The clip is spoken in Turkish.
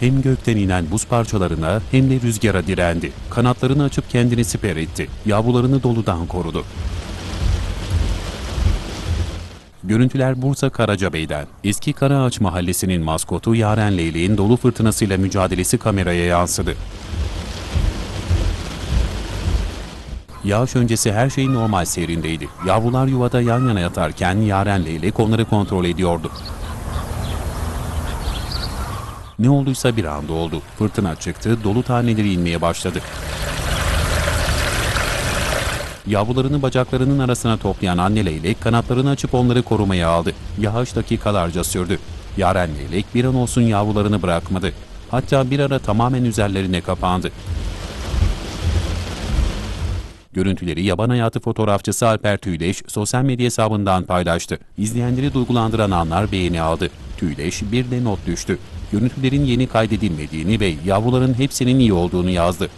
hem gökten inen buz parçalarına hem de rüzgara direndi. Kanatlarını açıp kendini siper etti. Yavrularını doludan korudu. Görüntüler Bursa Karacabey'den. Eski Karaağaç Mahallesi'nin maskotu Yaren Leyleğin dolu fırtınasıyla mücadelesi kameraya yansıdı. Yağış öncesi her şey normal seyrindeydi. Yavrular yuvada yan yana yatarken Yaren Leylek onları kontrol ediyordu. Ne olduysa bir anda oldu. Fırtına çıktı, dolu taneleri inmeye başladı. Yavrularını bacaklarının arasına toplayan anne leylek kanatlarını açıp onları korumaya aldı. Yağış dakikalarca sürdü. Yaren leylek bir an olsun yavrularını bırakmadı. Hatta bir ara tamamen üzerlerine kapandı. Görüntüleri yaban hayatı fotoğrafçısı Alper Tüyleş sosyal medya hesabından paylaştı. İzleyenleri duygulandıran anlar beğeni aldı. Tüyleş bir de not düştü. Görüntülerin yeni kaydedilmediğini ve yavruların hepsinin iyi olduğunu yazdı.